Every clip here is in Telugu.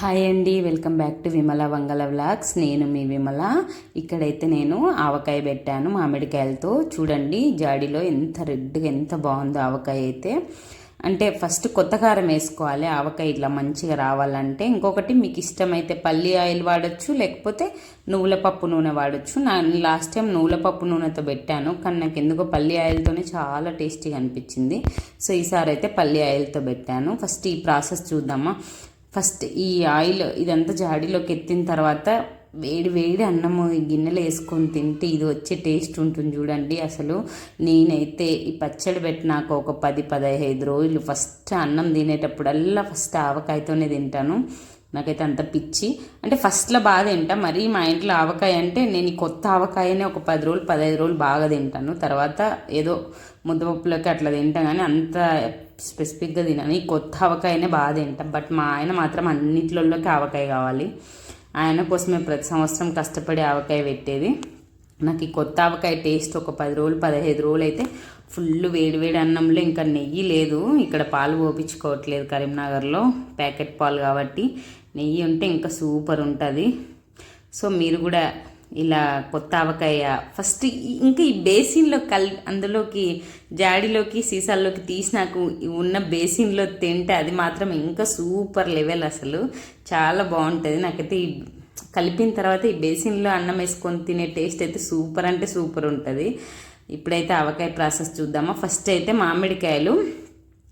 హాయ్ అండి welcome back to Vimala Vangala vlogs. నేను మీ విమల. ఇక్కడైతే నేను ఆవకాయ పెట్టాను మామిడికాయలతో. చూడండి జాడీలో ఎంత రెడ్గా ఎంత బాగుందో ఆవకాయ అయితే. అంటే ఫస్ట్ కొత్త కారం వేసుకోవాలి. ఆవకాయ ఇట్లా మంచిగా రావాలంటే ఇంకొకటి మీకు ఇష్టమైతే పల్లి ఆయిల్ వాడచ్చు లేకపోతే నువ్వుల పప్పు నూనె వాడచ్చు. నా లాస్ట్ టైం నువ్వుల పప్పు నూనెతో పెట్టాను కానీ నాకు ఎందుకో పల్లి ఆయిల్తోనే చాలా టేస్టీగా అనిపించింది. సో ఈసారి అయితే పల్లి ఆయిల్తో పెట్టాను. ఫస్ట్ ఈ ప్రాసెస్ చూద్దామా? ఫస్ట్ ఈ ఆయిల్ ఇదంతా జాడీలోకి ఎత్తిన తర్వాత వేడి వేడి అన్నము గిన్నెలు గిన్నెలో వేసుకొని తింటే ఇది వచ్చే టేస్ట్ ఉంటుంది చూడండి అసలు. నేనైతే ఈ పచ్చడి పెట్టినాక ఒక పది పదహైదు రోజులు ఫస్ట్ అన్నం తినేటప్పుడల్లా ఫస్ట్ ఆవకాయతోనే తింటాను. నాకైతే అంత పిచ్చి. అంటే ఫస్ట్లో బాగా తింటా. మరి మా ఇంట్లో ఆవకాయ అంటే నేను ఈ కొత్త ఆవకాయనే ఒక పది రోజులు పదహైదు రోజులు బాగా తింటాను. తర్వాత ఏదో ముద్దపప్పులోకి అట్లా తింటా కానీ అంత స్పెసిఫిక్గా తినను. ఈ కొత్త ఆవకాయనే బాగా తింటాం. బట్ మా ఆయన మాత్రం అన్నిట్లలోకి ఆవకాయ కావాలి. ఆయన కోసమే ప్రతి సంవత్సరం కష్టపడి ఆవకాయ పెట్టేది. నాకు ఈ కొత్త ఆవకాయ టేస్ట్ ఒక పది రోజులు పదహైదు రోజులు అయితే ఫుల్ వేడి వేడి అన్నంలో ఇంకా నెయ్యి లేదు. ఇక్కడ పాలు పోపించుకోవట్లేదు కరీంనగర్లో. ప్యాకెట్ పాలు కాబట్టి నెయ్యి ఉంటే ఇంకా సూపర్ ఉంటుంది. సో మీరు కూడా ఇలా కొత్త ఆవకాయ ఫస్ట్ ఇంకా ఈ బేసిన్లో కల్ అందులోకి జాడీలోకి సీసాల్లోకి తీసి నాకు ఉన్న బేసిన్లో తింటే అది మాత్రం ఇంకా సూపర్ లెవెల్ అసలు. చాలా బాగుంటుంది. నాకైతే ఈ కలిపిన తర్వాత ఈ బేసిన్లో అన్నం వేసుకొని తినే టేస్ట్ అయితే సూపర్ అంటే సూపర్ ఉంటుంది. ఇప్పుడైతే ఆవకాయ ప్రాసెస్ చూద్దామా. ఫస్ట్ అయితే మామిడికాయలు.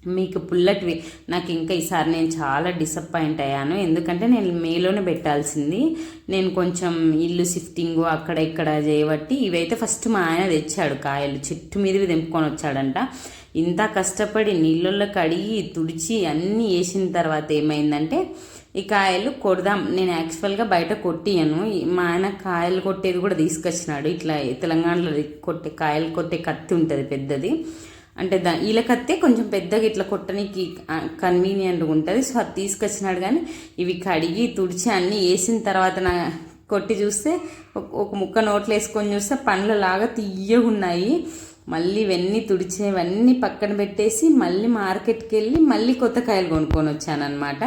మీకు పుల్లటివి. నాకు ఇంకా ఈసారి నేను చాలా డిసప్పాయింట్ అయ్యాను. ఎందుకంటే నేను మేలోనే పెట్టాల్సింది. నేను కొంచెం ఇల్లు షిఫ్టింగ్ అక్కడ ఇక్కడ చేయబట్టి ఇవైతే ఫస్ట్ మా ఆయన తెచ్చాడు కాయలు. చెట్టు మీదవి తెంపుకొని వచ్చాడంట. ఇంత కష్టపడి నీళ్ళల్లో కడిగి తుడిచి అన్నీ వేసిన తర్వాత ఏమైందంటే ఈ కాయలు కొడదాం. నేను యాక్చువల్గా బయట కొట్టియను. మా ఆయన కాయలు కొట్టేది కూడా తీసుకొచ్చినాడు. ఇట్లా తెలంగాణలో కొట్టే కాయలు కొట్టే కత్తి ఉంటుంది పెద్దది. అంటే దా ఇలకత్తే కొంచెం పెద్దగా ఇట్లా కొట్టడానికి కన్వీనియంట్గా ఉంటుంది. సో అది తీసుకొచ్చినాడు కానీ ఇవి కడిగి తుడిచి అన్నీ వేసిన తర్వాత నా కొట్టి చూస్తే ఒక ముక్క నోట్లో వేసుకొని చూస్తే పండ్లు లాగా తీయగా మళ్ళీ ఇవన్నీ తుడిచేవన్నీ పక్కన పెట్టేసి మళ్ళీ మార్కెట్కి వెళ్ళి మళ్ళీ కొత్త కాయలు కొనుక్కొని వచ్చానమాట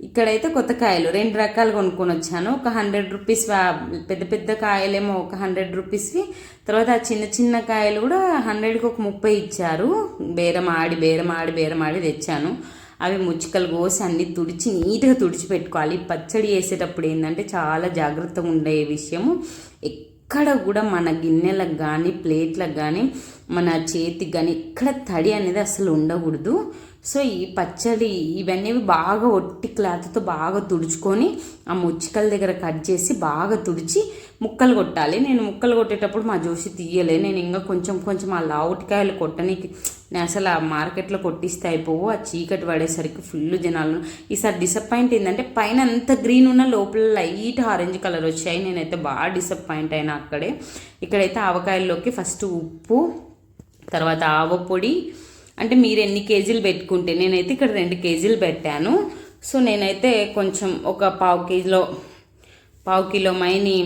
ఇక్కడైతే కొత్త కాయలు. రెండు రకాలు కొనుక్కొని వచ్చాను ఒక హండ్రెడ్ రూపీస్ పెద్ద పెద్ద కాయలేమో ఒక హండ్రెడ్ రూపీస్వి తర్వాత ఆ చిన్న చిన్న కాయలు కూడా హండ్రెడ్కి ఒక ముప్పై ఇచ్చారు. బేరం ఆడి బేరం ఆడి బేరం ఆడి తెచ్చాను. అవి ముచ్చుకలు కోసి అన్ని తుడిచి నీట్గా తుడిచి పెట్టుకోవాలి. పచ్చడి వేసేటప్పుడు ఏంటంటే చాలా జాగ్రత్తగా ఉండే విషయము. ఎక్కడ కూడా మన గిన్నెలకు కానీ ప్లేట్లకు కానీ మన చేతికి కానీ ఎక్కడ తడి అనేది అసలు ఉండకూడదు. సో ఈ పచ్చడి ఇవన్నీ బాగా ఒట్టి క్లాత్తో బాగా తుడుచుకొని ఆ ముచ్చికల దగ్గర కట్ చేసి బాగా తుడిచి ముక్కలు కొట్టాలి. నేను ముక్కలు కొట్టేటప్పుడు మా జోషి తీయలే. నేను ఇంకా కొంచెం కొంచెం ఆ లావుటికాయలు కొట్టనికి నేను అసలు ఆ మార్కెట్లో కొట్టిస్తే అయిపోవు. ఆ చీకటి పడేసరికి ఫుల్ జనాలు. ఈసారి డిసప్పాయింట్ ఏంటంటే పైన అంత గ్రీన్ ఉన్న లోపల లైట్ ఆరెంజ్ కలర్ వచ్చాయి. నేనైతే బాగా డిసప్పాయింట్ అయినా అక్కడే. ఇక్కడైతే ఆవకాయల్లోకి ఫస్ట్ ఉప్పు తర్వాత ఆవ పొడి అంటే మీరు ఎన్ని కేజీలు పెట్టుకుంటే నేనైతే ఇక్కడ రెండు కేజీలు పెట్టాను. సో నేనైతే కొంచెం ఒక పావు కేజీలో పావు కిలో మైని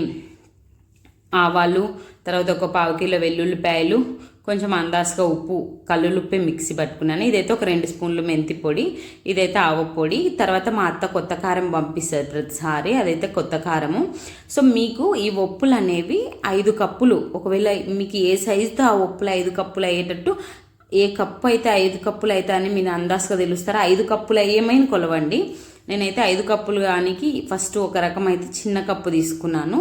ఆవాలు తర్వాత ఒక పావు కిలో వెల్లుల్లిపాయలు కొంచెం అందాసుగా ఉప్పు కల్లులుప్పే మిక్సీ పట్టుకున్నాను. ఇదైతే ఒక రెండు స్పూన్లు మెంతి పొడి ఇదైతే ఆవ పొడి. తర్వాత మా అత్త కొత్త కారం పంపిస్తుంది ప్రతిసారి అదైతే కొత్త కారము. సో మీకు ఈ ఒప్పులు అనేవి ఐదు కప్పులు. ఒకవేళ మీకు ఏ సైజుతో ఆ ఒప్పులు ఐదు కప్పులు అయ్యేటట్టు ఏ కప్పు అయితే ఐదు కప్పులు అయితే అని మీరు అందాజుగా తెలుస్తారా? ఐదు కప్పులు అయ్యేమైనా కొలవండి. నేనైతే ఐదు కప్పులు కానికి ఫస్ట్ ఒక రకం అయితే చిన్న కప్పు తీసుకున్నాను.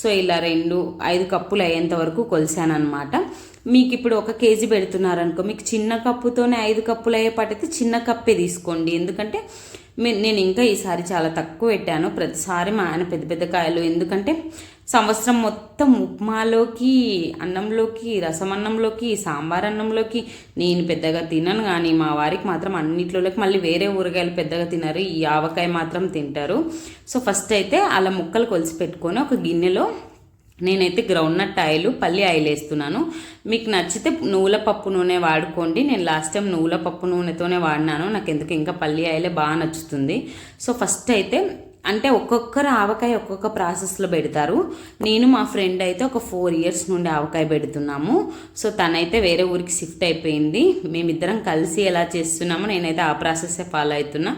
సో ఇలా రెండు ఐదు కప్పులు అయ్యేంత వరకు కొలిసాను అనమాట మీకు ఇప్పుడు ఒక కేజీ పెడుతున్నారనుకో మీకు చిన్న కప్పుతోనే ఐదు కప్పులు అయ్యేపాటైతే చిన్న కప్పే తీసుకోండి. ఎందుకంటే నేను ఇంకా ఈసారి చాలా తక్కువ పెట్టాను. ప్రతిసారి మా ఆయన పెద్ద పెద్ద కాయలు. ఎందుకంటే సంవత్సరం మొత్తం ఉప్మాలోకి అన్నంలోకి రసం అన్నంలోకి సాంబార్ అన్నంలోకి నేను పెద్దగా తినను కానీ మా వారికి మాత్రం అన్నిట్లోకి మళ్ళీ వేరే ఊరగాయలు పెద్దగా తినరు. ఈ ఆవకాయ మాత్రం తింటారు. సో ఫస్ట్ అయితే అలా ముక్కలు కొలిసి పెట్టుకొని ఒక గిన్నెలో నేనైతే గ్రౌండ్ నట్ ఆయిల్ పల్లి ఆయిల్ వేస్తున్నాను. మీకు నచ్చితే నువ్వుల పప్పు నూనె వాడుకోండి. నేను లాస్ట్ టైం నువ్వుల పప్పు నూనెతోనే వాడినాను. నాకు ఎందుకు ఇంకా పల్లి ఆయిలే బాగా నచ్చుతుంది. సో ఫస్ట్ అయితే అంటే ఒక్కొక్కరు ఆవకాయ ఒక్కొక్క ప్రాసెస్లో పెడతారు. నేను మా ఫ్రెండ్ అయితే ఒక ఫోర్ ఇయర్స్ నుండి ఆవకాయ పెడుతున్నాము. సో తనైతే వేరే ఊరికి షిఫ్ట్ అయిపోయింది. మేమిద్దరం కలిసి ఎలా చేస్తున్నామో నేనైతే ఆ ప్రాసెస్సే ఫాలో అవుతున్నా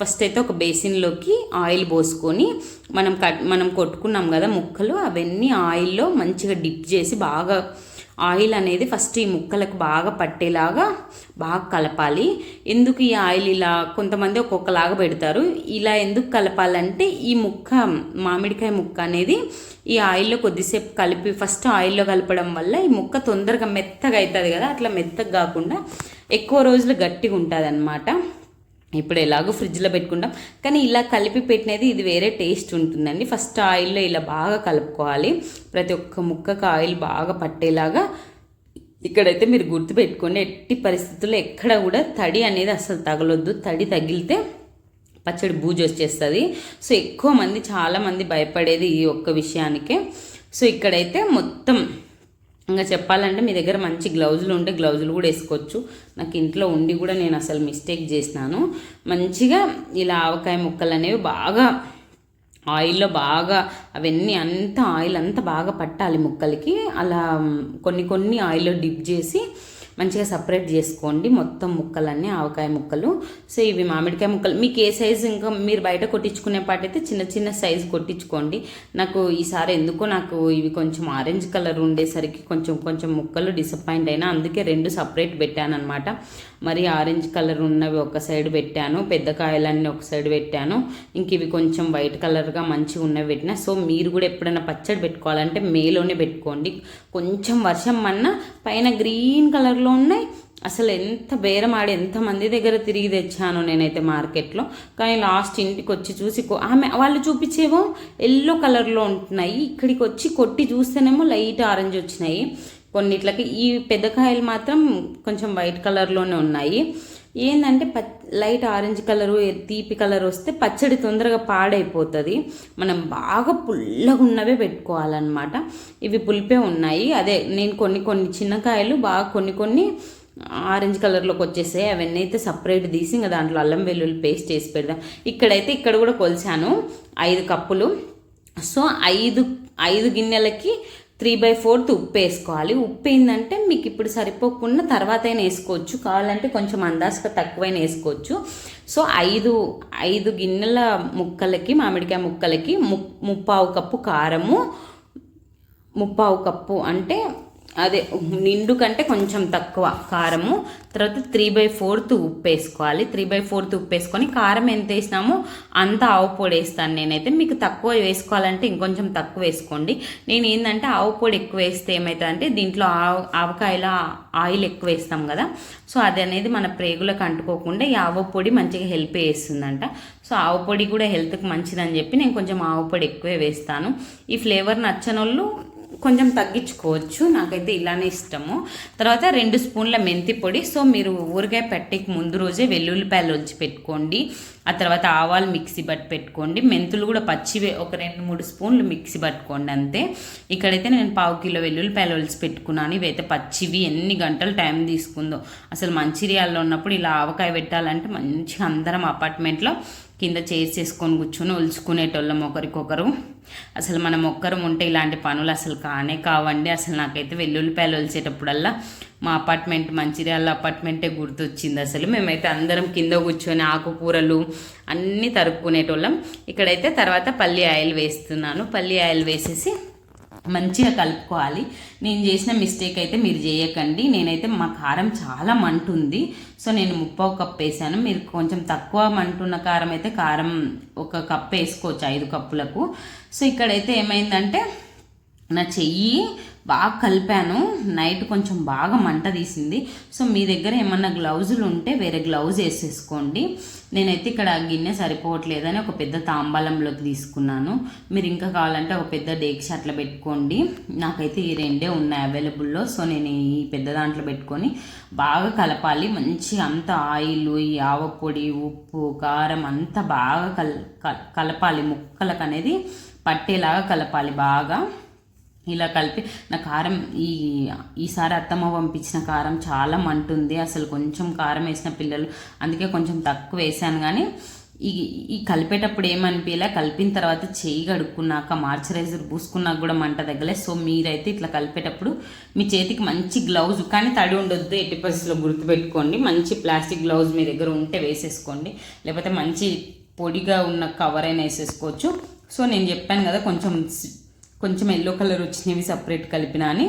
ఫస్ట్ అయితే ఒక బేసిన్లోకి ఆయిల్ పోసుకొని మనం కట్ మనం కొట్టుకున్నాం కదా ముక్కలు అవన్నీ ఆయిల్లో మంచిగా డిప్ చేసి బాగా ఆయిల్ అనేది ఫస్ట్ ఈ ముక్కలకు బాగా పట్టేలాగా బాగా కలపాలి. ఎందుకు ఈ ఆయిల్ ఇలా కొంతమంది ఒక్కొక్కలాగా పెడతారు. ఇలా ఎందుకు కలపాలంటే ఈ ముక్క మామిడికాయ ముక్క అనేది ఈ ఆయిల్లో కొద్దిసేపు కలిపి ఫస్ట్ ఆయిల్లో కలపడం వల్ల ఈ ముక్క తొందరగా మెత్తగా అవుతుంది కదా అట్లా మెత్తగా కాకుండా ఎక్కువ రోజులు గట్టిగా ఉంటుంది అన్నమాట ఇప్పుడు ఎలాగో ఫ్రిడ్జ్లో పెట్టుకుంటాం. కానీ ఇలా కలిపి పెట్టినది ఇది వేరే టేస్ట్ ఉంటుందండి. ఫస్ట్ ఆయిల్లో ఇలా బాగా కలుపుకోవాలి. ప్రతి ఒక్క ముక్కకు ఆయిల్ బాగా పట్టేలాగా ఇక్కడైతే మీరు గుర్తుపెట్టుకోండి ఎట్టి పరిస్థితుల్లో ఎక్కడ కూడా తడి అనేది అసలు తగలొద్దు. తడి తగిలితే పచ్చడి బూజు వచ్చేస్తుంది. సో ఎక్కువ మంది చాలామంది భయపడేది ఈ ఒక్క విషయానికే. సో ఇక్కడైతే మొత్తం ఇంకా చెప్పాలంటే మీ దగ్గర మంచి గ్లౌజులు ఉంటే గ్లౌజులు కూడా వేసుకోవచ్చు. నాకు ఇంట్లో ఉండి కూడా నేను అసలు మిస్టేక్ చేసినాను. మంచిగా ఇలా ఆవకాయ ముక్కలు అనేవి బాగా ఆయిల్లో బాగా అవన్నీ అంతా ఆయిల్ అంతా బాగా పట్టాలి ముక్కలకి. అలా కొన్ని కొన్ని ఆయిల్లో డిప్ చేసి మంచిగా సపరేట్ చేసుకోండి. మొత్తం ముక్కలన్నీ ఆవకాయ ముక్కలు. సో ఇవి మామిడికాయ ముక్కలు. మీకు ఏ సైజు ఇంకా మీరు బయట కొట్టించుకునే పాటైతే చిన్న చిన్న సైజు కొట్టించుకోండి. నాకు ఈసారి ఎందుకో నాకు ఇవి కొంచెం ఆరెంజ్ కలర్ ఉండేసరికి కొంచెం కొంచెం ముక్కలు డిసప్పాయింట్ అయినా అందుకే రెండు సపరేట్ పెట్టాను అనమాట మరి ఆరెంజ్ కలర్ ఉన్నవి ఒక సైడ్ పెట్టాను. పెద్ద కాయలన్నీ ఒక సైడ్ పెట్టాను. ఇంక ఇవి కొంచెం వైట్ కలర్గా మంచిగా ఉన్నవి పెట్టిన. సో మీరు కూడా ఎప్పుడైనా పచ్చడి పెట్టుకోవాలంటే మేలోనే పెట్టుకోండి. కొంచెం వర్షం అన్న పైన గ్రీన్ కలర్లో కలర్లో ఉన్నాయి. అసలు ఎంత బేరం ఆడి ఎంతమంది దగ్గర తిరిగి తెచ్చాను నేనైతే మార్కెట్లో. కానీ లాస్ట్ ఇంటికి వచ్చి చూసి ఆమె వాళ్ళు చూపించేవో ఎల్లో కలర్లో ఉంటున్నాయి. ఇక్కడికి వచ్చి కొట్టి చూస్తేనేమో లైట్ ఆరెంజ్ వచ్చినాయి. కొన్నిట్లకి ఈ పెద్ద కాయలు మాత్రం కొంచెం వైట్ కలర్లోనే ఉన్నాయి. ఏంటంటే ప లైట్ ఆరెంజ్ కలరు తీపి కలర్ వస్తే పచ్చడి తొందరగా పాడైపోతుంది. మనం బాగా పుల్లగా ఉన్నవే పెట్టుకోవాలన్నమాట. ఇవి పులిపే ఉన్నాయి. అదే నేను కొన్ని కొన్ని చిన్నకాయలు బాగా కొన్ని కొన్ని ఆరెంజ్ కలర్లోకి వచ్చేసాయి. అవన్నీ అయితే సపరేట్ తీసి ఇంకా దాంట్లో అల్లం వెల్లుల్లి పేస్ట్ చేసి పెడదాం. ఇక్కడైతే ఇక్కడ కూడా కొలిచాను ఐదు కప్పులు. సో ఐదు ఐదు గిన్నెలకి త్రీ బై ఫోర్త్ ఉప్పు వేసుకోవాలి ఉప్పు ఏంటంటే మీకు ఇప్పుడు సరిపోకుండా తర్వాత అయినా వేసుకోవచ్చు. కావాలంటే కొంచెం అందాజుగా తక్కువైనా వేసుకోవచ్చు. సో ఐదు ఐదు గిన్నెల ముక్కలకి మామిడికాయ ముక్కలకి ము ముప్పావు కప్పు కారము ముప్పావు కప్పు అంటే అదే నిండు కంటే కొంచెం తక్కువ కారము. తర్వాత త్రీ బై ఫోర్త్ ఉప్పు వేసుకోవాలి త్రీ బై ఫోర్త్ ఉప్పు వేసుకొని కారం ఎంత వేసినామో అంత ఆవు పొడి వేస్తాను నేనైతే. మీకు తక్కువ వేసుకోవాలంటే ఇంకొంచెం తక్కువ వేసుకోండి. నేను ఏంటంటే ఆవు పొడి ఎక్కువ వేస్తే ఏమవుతుందంటే దీంట్లో ఆవు ఆవకాయలో ఆయిల్ ఎక్కువ వేస్తాం కదా. సో అది అనేది మన ప్రేగులకు అంటుకోకుండా ఈ ఆవు పొడి మంచిగా హెల్ప్ చేస్తుందంట. సో ఆవు పొడి కూడా హెల్త్కి మంచిదని చెప్పి నేను కొంచెం ఆవు పొడి ఎక్కువే వేస్తాను. ఈ ఫ్లేవర్ నచ్చనోళ్ళు కొంచెం తగ్గించుకోవచ్చు. నాకైతే ఇలానే ఇష్టము. తర్వాత రెండు స్పూన్ల మెంతి పొడి. సో మీరు ఊరగాయ పెట్టేకి ముందు రోజే వెల్లుల్లిపాయలు వచ్చి పెట్టుకోండి. ఆ తర్వాత ఆవాలు మిక్సీ పట్టి పెట్టుకోండి. మెంతులు కూడా పచ్చివే ఒక రెండు మూడు స్పూన్లు మిక్సీ పట్టుకోండి అంతే. ఇక్కడైతే నేను పావు కిలో వెల్లుల్లిపాయలు ఒలిచి పెట్టుకున్నాను. ఇవైతే పచ్చివి ఎన్ని గంటలు టైం తీసుకుందో. అసలు మంచిర్యాలలో ఉన్నప్పుడు ఇలా ఆవకాయ పెట్టాలంటే మంచిగా అందరం అపార్ట్మెంట్లో కింద చేసుకొని కూర్చొని ఒలుచుకునేటోళ్ళం ఒకరికొకరు. అసలు మనం ఒక్కరం ఉంటే ఇలాంటి పనులు అసలు కానే కావండి. అసలు నాకైతే వెల్లుల్లిపాయలు ఒలిచేటప్పుడల్లా మా అపార్ట్మెంట్ మంచిర్యాల అపార్ట్మెంటే గుర్తొచ్చింది అసలు. మేమైతే అందరం కింద కూర్చొని ఆకుకూరలు అన్నీ తరుక్కునేటోళ్ళం. ఇక్కడైతే తర్వాత పల్లి ఆయిల్ వేస్తున్నాను. పల్లి ఆయిల్ వేసేసి మంచిగా కలుపుకోవాలి. నేను చేసిన మిస్టేక్ అయితే మీరు చేయకండి. నేనైతే మా కారం చాలా మంటుంది సో నేను ముప్పావు కప్ వేసాను. మీరు కొంచెం తక్కువ మంటున్న కారం అయితే కారం ఒక కప్ వేసుకోవచ్చు ఐదు కప్పులకు. సో ఇక్కడైతే ఏమైందంటే నా చెయ్యి బాగా కలిపాను. నైట్ కొంచెం బాగా మంట తీసింది. సో మీ దగ్గర ఏమన్నా గ్లౌజులు ఉంటే వేరే గ్లౌజ్ వేసేసుకోండి. నేనైతే ఇక్కడ గిన్నె సరిపోవట్లేదని ఒక పెద్ద తాంబాలంలోకి తీసుకున్నాను. మీరు ఇంకా కావాలంటే ఒక పెద్ద డేక్ష అట్లా పెట్టుకోండి. నాకైతే ఈ రెండే ఉన్నాయి అవైలబుల్లో. సో నేను ఈ పెద్ద దాంట్లో పెట్టుకొని బాగా కలపాలి. మంచి అంత ఆయిల్ ఈ ఆవపొడి ఉప్పు కారం అంతా బాగా కల్ కలపాలి. ముక్కలకు అనేది పట్టేలాగా కలపాలి బాగా. ఇలా కలిపి నా కారం ఈ ఈసారి అత్తమ్మ పంపించిన కారం చాలా మంటుంది. అసలు కొంచెం కారం వేసిన పిల్లలు అందుకే కొంచెం తక్కువ వేసాను కానీ ఈ ఈ కలిపేటప్పుడు ఏమనిపించలే కలిపిన తర్వాత చేయి కడుక్కున్నాక మాయిశ్చరైజర్ పూసుకున్నాక కూడా మంట తగ్గలే. సో మీరైతే ఇట్లా కలిపేటప్పుడు మీ చేతికి మంచి గ్లౌజ్ కానీ తడి ఉండొద్దు ఎట్టి పరిస్థితుల్లో గుర్తుపెట్టుకోండి. మంచి ప్లాస్టిక్ గ్లౌజ్ మీ దగ్గర ఉంటే వేసేసుకోండి. లేకపోతే మంచి పొడిగా ఉన్న కవర్ అయినా వేసేసుకోవచ్చు. సో నేను చెప్పాను కదా కొంచెం కొంచెం ఎల్లో కలర్ వచ్చినవి సపరేట్ కలిపినా అని.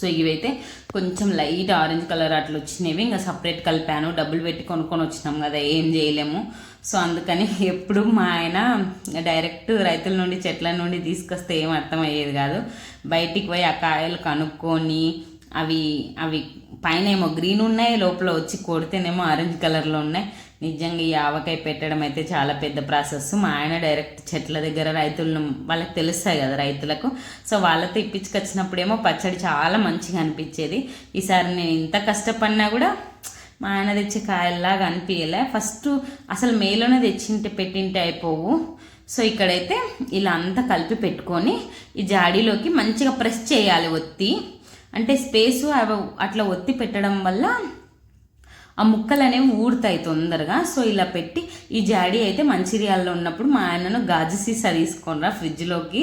సో ఇవైతే కొంచెం లైట్ ఆరెంజ్ కలర్ అట్లా వచ్చినవి ఇంకా సపరేట్ కలిపాను. డబ్బులు పెట్టి కొనుక్కొని వచ్చినాం కదా ఏం చేయలేము. సో అందుకని ఎప్పుడు మా ఆయన డైరెక్ట్ రైతుల నుండి చెట్ల నుండి తీసుకొస్తే ఏం అర్థమయ్యేది కాదు. బయటికి పోయి ఆ కాయలు కనుక్కొని అవి అవి పైన ఏమో గ్రీన్ ఉన్నాయి లోపల వచ్చి కొడితేనేమో ఆరెంజ్ కలర్లో ఉన్నాయి. నిజంగా ఈ ఆవకాయ పెట్టడం అయితే చాలా పెద్ద ప్రాసెస్. మా ఆయన డైరెక్ట్ చెట్ల దగ్గర రైతులను వాళ్ళకి తెలుస్తాయి కదా రైతులకు. సో వాళ్ళతో ఇప్పించుకొచ్చినప్పుడేమో పచ్చడి చాలా మంచిగా అనిపించేది. ఈసారి నేను ఇంత కష్టపడినా కూడా మా ఆయన తెచ్చే కాయల్లాగా అనిపించలే ఫస్ట్ అసలు మేలోనే తెచ్చింటే పెట్టింటే అయిపోవు. సో ఇక్కడైతే ఇలా అంతా కలిపి పెట్టుకొని ఈ జాడీలోకి మంచిగా ప్రెస్ చేయాలి ఒత్తి. అంటే స్పేసు అట్లా ఒత్తి పెట్టడం వల్ల ఆ ముక్కలు అనేవి ఊడుతాయి తొందరగా. సో ఇలా పెట్టి ఈ జాడీ అయితే మంచిర్యాలలో ఉన్నప్పుడు మా ఆయనను గాజు సీసా తీసుకుని ఫ్రిడ్జ్లోకి.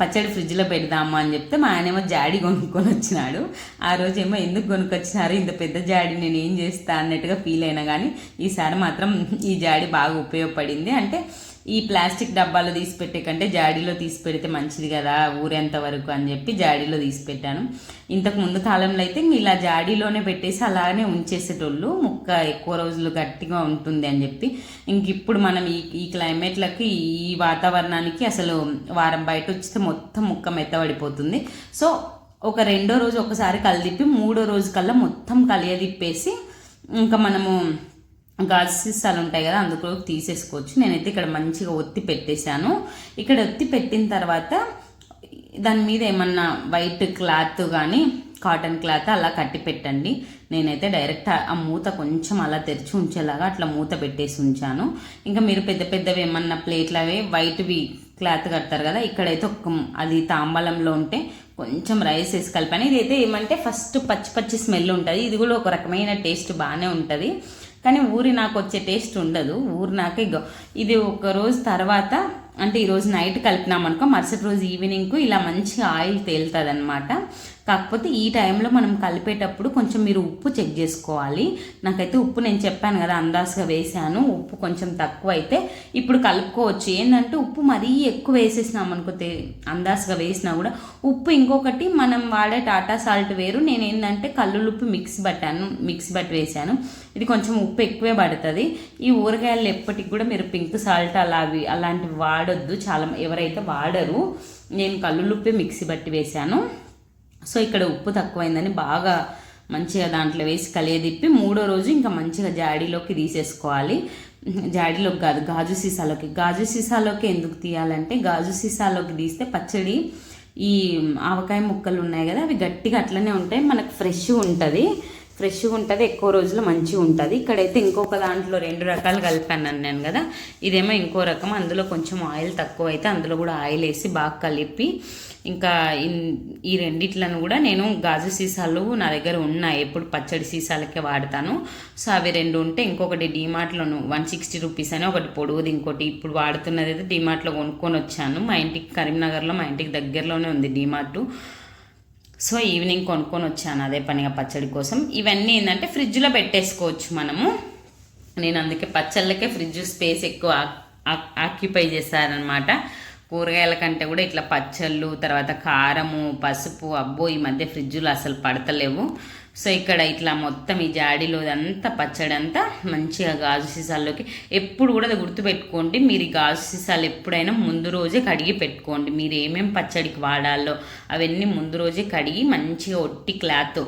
పచ్చడి ఫ్రిడ్జ్లో పెడదామా అని చెప్తే మా ఆయనేమో జాడి కొనుక్కొని వచ్చినాడు. ఆ రోజు ఏమో ఎందుకు కొనుక్కొచ్చినారు? ఇంత పెద్ద జాడి నేను ఏం చేస్తా? అన్నట్టుగా ఫీల్ అయినా కానీ ఈసారి మాత్రం ఈ జాడి బాగా ఉపయోగపడింది. అంటే ఈ ప్లాస్టిక్ డబ్బాలో తీసి పెట్టే కంటే జాడీలో తీసి పెడితే మంచిది కదా ఊరేంత వరకు అని చెప్పి జాడీలో తీసి పెట్టాను. ఇంతకు ముందు కాలంలో అయితే ఇలా జాడీలోనే పెట్టేసి అలానే ఉంచేసేటోళ్ళు ముక్క ఎక్కువ రోజులు గట్టిగా ఉంటుంది అని చెప్పి. ఇంక ఇప్పుడు మనం ఈ ఈ క్లైమేట్లకి ఈ వాతావరణానికి అసలు వారం బయట వచ్చితే మొత్తం ముక్క మెత్తబడిపోతుంది. సో ఒక రెండో రోజు ఒకసారి కలిదిప్పి మూడో రోజు కల్లా మొత్తం కలియదిప్పేసి ఇంకా మనము గాజు సీసాలు ఉంటాయి కదా అందులో తీసేసుకోవచ్చు. నేనైతే ఇక్కడ మంచిగా ఒత్తి పెట్టేశాను. ఇక్కడ ఒత్తి పెట్టిన తర్వాత దాని మీద ఏమన్నా వైట్ క్లాత్ కానీ కాటన్ క్లాత్ అలా కట్టి పెట్టండి. నేనైతే డైరెక్ట్ ఆ మూత కొంచెం అలా తెరిచి ఉంచేలాగా అట్లా మూత పెట్టేసి ఉంచాను. ఇంకా మీరు పెద్ద పెద్దవి ఏమన్నా ప్లేట్లు అవి వైట్వి క్లాత్ కడతారు కదా ఇక్కడైతే ఒక అది తాంబలంలో ఉంటే కొంచెం రైస్ వేసి కలిపాను. ఇదైతే ఏమంటే ఫస్ట్ పచ్చి పచ్చి స్మెల్ ఉంటుంది. ఇది కూడా ఒక రకమైన టేస్ట్ బాగానే ఉంటుంది. కానీ ఊరి నాకు వచ్చే టేస్ట్ ఉండదు. ఊరి నాకే ఇది ఒక రోజు తర్వాత అంటే ఈరోజు నైట్ కలిపినామనుకో మరుసటి రోజు ఈవినింగ్కు ఇలా మంచిగా ఆయిల్ తేలుతుంది అనమాట కాకపోతే ఈ టైంలో మనం కలిపేటప్పుడు కొంచెం మీరు ఉప్పు చెక్ చేసుకోవాలి. నాకైతే ఉప్పు నేను చెప్పాను కదా అందాజుగా వేసాను. ఉప్పు కొంచెం తక్కువ అయితే ఇప్పుడు కలుపుకోవచ్చు. ఏంటంటే ఉప్పు మరీ ఎక్కువ వేసేసినాం అనుకోతే అందాజుగా వేసినా కూడా ఉప్పు ఇంకొకటి మనం వాడే టాటా సాల్ట్ వేరు. నేను ఏంటంటే కల్లులుప్పు మిక్స్ పట్టాను మిక్స్ బట్ వేసాను. ఇది కొంచెం ఉప్పు ఎక్కువే పడుతుంది. ఈ ఊరగాయలు ఎప్పటికి కూడా మీరు పింక్ సాల్ట్ అలా అలాంటివి వాడొద్దు. చాలా ఎవరైతే వాడరు నేను కల్లులుప్పే మిక్సీ బట్టి వేశాను. సో ఇక్కడ ఉప్పు తక్కువైందని బాగా మంచిగా దాంట్లో వేసి కలియదిప్పి మూడో రోజు ఇంకా మంచిగా జాడీలోకి తీసేసుకోవాలి. జాడీలోకి కాదు గాజు సీసాలోకి. గాజు సీసాలోకి ఎందుకు తీయాలంటే గాజు సీసాలోకి తీస్తే పచ్చడి ఈ ఆవకాయ ముక్కలు ఉన్నాయి కదా అవి గట్టిగా అట్లనే ఉంటాయి. మనకు ఫ్రెష్ ఉంటుంది. ఫ్రెష్గా ఉంటుంది ఎక్కువ రోజులు మంచిగా ఉంటుంది. ఇక్కడైతే ఇంకొక దాంట్లో రెండు రకాలు కలిపాను అన్నాను కదా. ఇదేమో ఇంకో రకం. అందులో కొంచెం ఆయిల్ తక్కువ అయితే అందులో కూడా ఆయిల్ వేసి బాగా కలిపి ఇంకా ఈ రెండిట్లను కూడా నేను గాజు సీసాలు నా దగ్గర ఉన్నాయి. ఎప్పుడు పచ్చడి సీసాలకే వాడతాను. సో అవి రెండు ఉంటే ఇంకొకటి డీమార్ట్లోను వన్ సిక్స్టీ రూపీస్ అని ఒకటి పొడుగుది ఇంకోటి. ఇప్పుడు వాడుతున్నది అయితే డిమార్ట్లో కొనుక్కొని వచ్చాను. మా ఇంటికి కరీంనగర్లో మా ఇంటికి దగ్గరలోనే ఉంది డిమార్టు. సో ఈవినింగ్ కొనుక్కొని వచ్చాను అదే పనిగా పచ్చడి కోసం. ఇవన్నీ ఏంటంటే ఫ్రిడ్జ్లో పెట్టేసుకోవచ్చు మనము. నేను అందుకే పచ్చళ్ళకే ఫ్రిడ్జ్ స్పేస్ ఎక్కువ ఆక్యుపై చేశారనమాట కూరగాయల కంటే కూడా ఇట్లా పచ్చళ్ళు తర్వాత కారము పసుపు అబ్బో ఈ మధ్య ఫ్రిడ్జ్లో అసలు పడతలేవు. సో ఇక్కడ ఇట్లా మొత్తం ఈ జాడీలో అంతా పచ్చడి అంతా మంచిగా గాజు సీసాల్లోకి ఎప్పుడు కూడా అది గుర్తుపెట్టుకోండి. మీరు ఈ గాజు సీసాలు ఎప్పుడైనా ముందు రోజే కడిగి పెట్టుకోండి. మీరు ఏమేమి పచ్చడికి వాడాలో అవన్నీ ముందు రోజే కడిగి మంచిగా ఒట్టి క్లాత్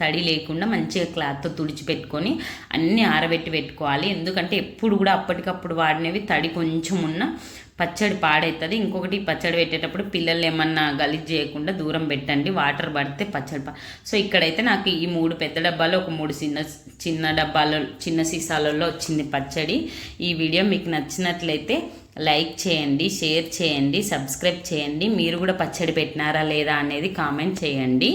తడి లేకుండా మంచిగా క్లాత్తో తుడిచిపెట్టుకొని అన్నీ ఆరబెట్టి పెట్టుకోవాలి. ఎందుకంటే ఎప్పుడు కూడా అప్పటికప్పుడు వాడినవి తడి కొంచెం ఉన్న పచ్చడి పాడవుతుంది ఇంకొకటి పచ్చడి పెట్టేటప్పుడు పిల్లలు ఏమన్నా గలీజ్ చేయకుండా దూరం పెట్టండి. వాటర్ పడితే పచ్చడి పా. సో ఇక్కడైతే నాకు ఈ మూడు పెద్ద డబ్బాలు ఒక మూడు చిన్న చిన్న డబ్బాలో చిన్న సీసాలలో వచ్చింది పచ్చడి. ఈ వీడియో మీకు నచ్చినట్లయితే లైక్ చేయండి షేర్ చేయండి సబ్స్క్రైబ్ చేయండి. మీరు కూడా పచ్చడి పెట్టినారా లేదా అనేది కామెంట్ చేయండి.